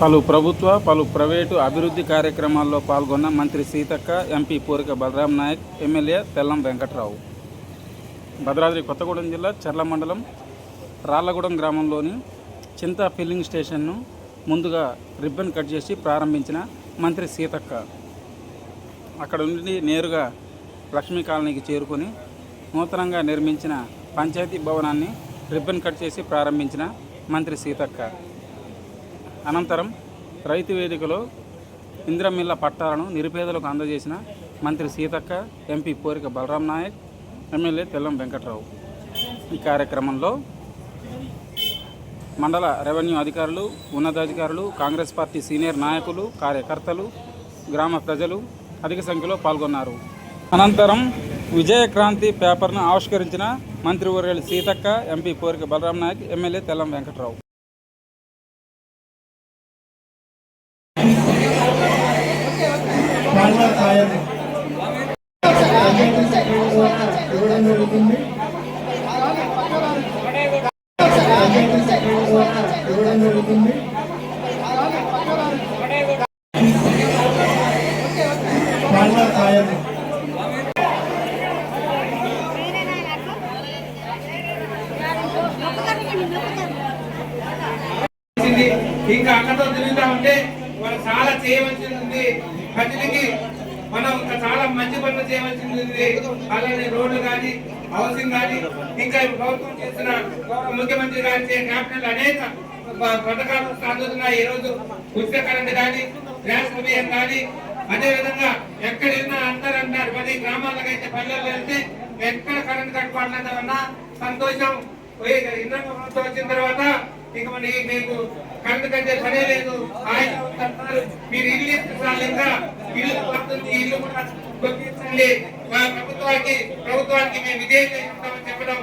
పలు ప్రభుత్వ పలు ప్రైవేటు అభివృద్ధి కార్యక్రమాల్లో పాల్గొన్న మంత్రి సీతక్క ఎంపీ పూరిక బలరాం నాయక్ ఎమ్మెల్యే తెల్లం వెంకట్రావు. భద్రాద్రి కొత్తగూడెం జిల్లా చర్ల మండలం రాళ్ళగూడెం గ్రామంలోని చింత ఫిల్లింగ్ స్టేషన్ను ముందుగా రిబ్బన్ కట్ చేసి ప్రారంభించిన మంత్రి సీతక్క. అక్కడ నుండి నేరుగా లక్ష్మీ కాలనీకి చేరుకొని నూతనంగా నిర్మించిన పంచాయతీ భవనాన్ని రిబ్బన్ కట్ చేసి ప్రారంభించిన మంత్రి సీతక్క. అనంతరం రైతు వేదికలో ఇంద్రమిల్ల పట్టాలను నిరుపేదలకు అందజేసిన మంత్రి సీతక్క ఎంపీ పోరిక బలరాం నాయక్ ఎమ్మెల్యే తెల్లం వెంకట్రావు. ఈ కార్యక్రమంలో మండల రెవెన్యూ అధికారులు ఉన్నతాధికారులు కాంగ్రెస్ పార్టీ సీనియర్ నాయకులు కార్యకర్తలు గ్రామ ప్రజలు అధిక సంఖ్యలో పాల్గొన్నారు. అనంతరం విజయక్రాంతి పేపర్ను ఆవిష్కరించిన మంత్రివర్యులు సీతక్క ఎంపీ పోరిక బలరాం నాయక్ ఎమ్మెల్యే తెల్లం వెంకట్రావు. చాలా సాయం ఇవ్వడం జరుగుతుంది ఇవ్వడం జరుగుతుంది చాలా సాయం ఇంకా అక్కడతో తిరుగుతా ఉంటే వాళ్ళు చాలా చేయవలసింది ఉంది. ప్రజలకి మనం చాలా మంచి పనులు చేయవలసింది ఉంది. అలానే రోడ్లు కానీ హౌసింగ్ కానీ ఇంకా ప్రభుత్వం చేసిన గౌరవ ముఖ్యమంత్రి గారి క్యాపిటల్ అనేక పథకాలు సాగుతున్నాయి ఈ రోజు ఉచిత కరెంట్ కానీ గ్యాస్ బియ్యం కానీ అదే విధంగా ఎక్కడైనా వెళ్ళినా అందరూ అంటారు పది గ్రామాలకు అయితే పల్లెల్లో వెళ్తే ఎక్కడ కరెంట్ కట్టుకోవాలన్నా సంతోషం. ఇంద్ర ప్రభుత్వం వచ్చిన తర్వాత ఇక మన మీకు కరెంట్ కట్టే పనే లేదు. ఆయన మీరు ఇల్లు ఇస్తారు ఇల్లు పడుతుంది ఇల్లు కూడా మా ప్రభుత్వానికి ప్రభుత్వానికి మేము విజయం చేస్తామని చెప్పడం